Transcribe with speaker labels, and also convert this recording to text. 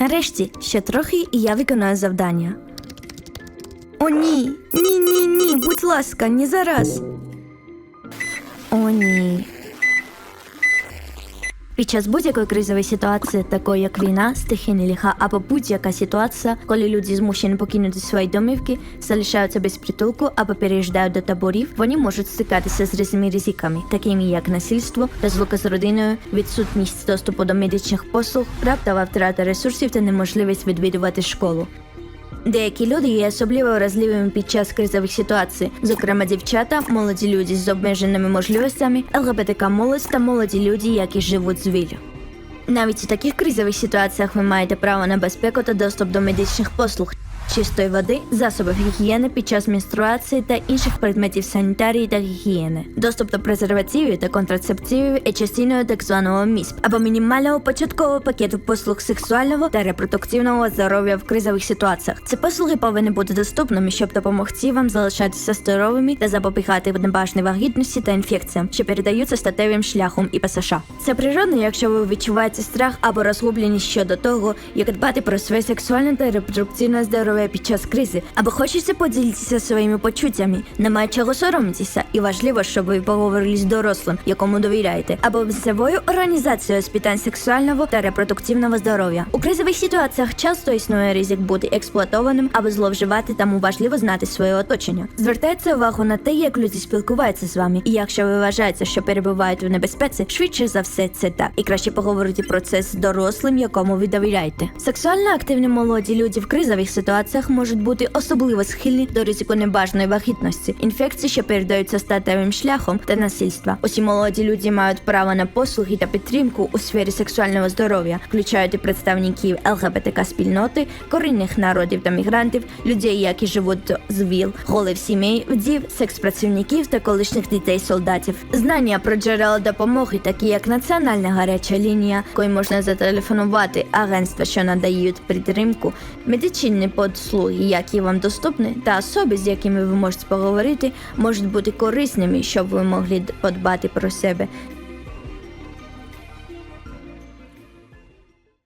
Speaker 1: Нарешті, ще трохи, і я виконаю завдання. О, ні, ні, ні, ні, будь ласка, не зараз. О, ні. Під час будь-якої кризової ситуації, такої як війна, стихійні ліха або будь-яка ситуація, коли люди змушені покинути свої домівки, залишаються без притулку або переїжджають до таборів, вони можуть стикатися з різними ризиками, такими як насильство, розлука з родиною, відсутність доступу до медичних послуг, раптова втрата ресурсів та неможливість відвідувати школу. Деякі люди є особливо вразливими під час кризових ситуацій, зокрема дівчата, молоді люди з обмеженими можливостями, ЛГБТК молодь та молоді люди, які живуть з віллю. Навіть у таких кризових ситуаціях ви маєте право на безпеку та доступ до медичних послуг, чистої води, засобів гігієни під час менструації та інших предметів санітарії та гігієни, доступ до презервативів та контрацептивів і частиною так званого МІСП або мінімального початкового пакету послуг сексуального та репродуктивного здоров'я в кризових ситуаціях. Ці послуги повинні бути доступними, щоб допомогти вам залишатися здоровими та запобігати небажаній вагітності та інфекціям, що передаються статевим шляхом і ПСШ. Це природно, якщо ви відчуваєте страх або розгубленість щодо того, як дбати про своє сексуальне та репродуктивне здоров'я під час кризи, або хочеться поділитися своїми почуттями. Немає чого соромитися, і важливо, щоб ви поговорили з дорослим, якому довіряєте, або місцевою організацією з питань сексуального та репродуктивного здоров'я. У кризових ситуаціях часто існує ризик бути експлуатованим або зловживати, тому важливо знати своє оточення. Звертайте увагу на те, як люди спілкуваються з вами, і якщо ви вважаєте, що перебувають в небезпеці, швидше за все це так. І краще поговорити про це з дорослим, якому ви довіряєте. Сексуально активні молоді люди в кризових ситуаціях можуть бути особливо схильні до ризику небажаної вагітності, інфекцій, що передаються статевим шляхом та насильства. Усі молоді люди мають право на послуги та підтримку у сфері сексуального здоров'я, включають і представників ЛГБТК спільноти, корінних народів та мігрантів, людей, які живуть з ВІЛ, голів сімей, вдів, секс-працівників та колишніх дітей солдатів. Знання про джерела допомоги, такі як Національна гаряча лінія, кою можна зателефонувати, агентства, що надають підтримку, медичні послуги, які вам доступні, та особи, з якими ви можете поговорити, можуть бути корисними, щоб ви могли подбати про себе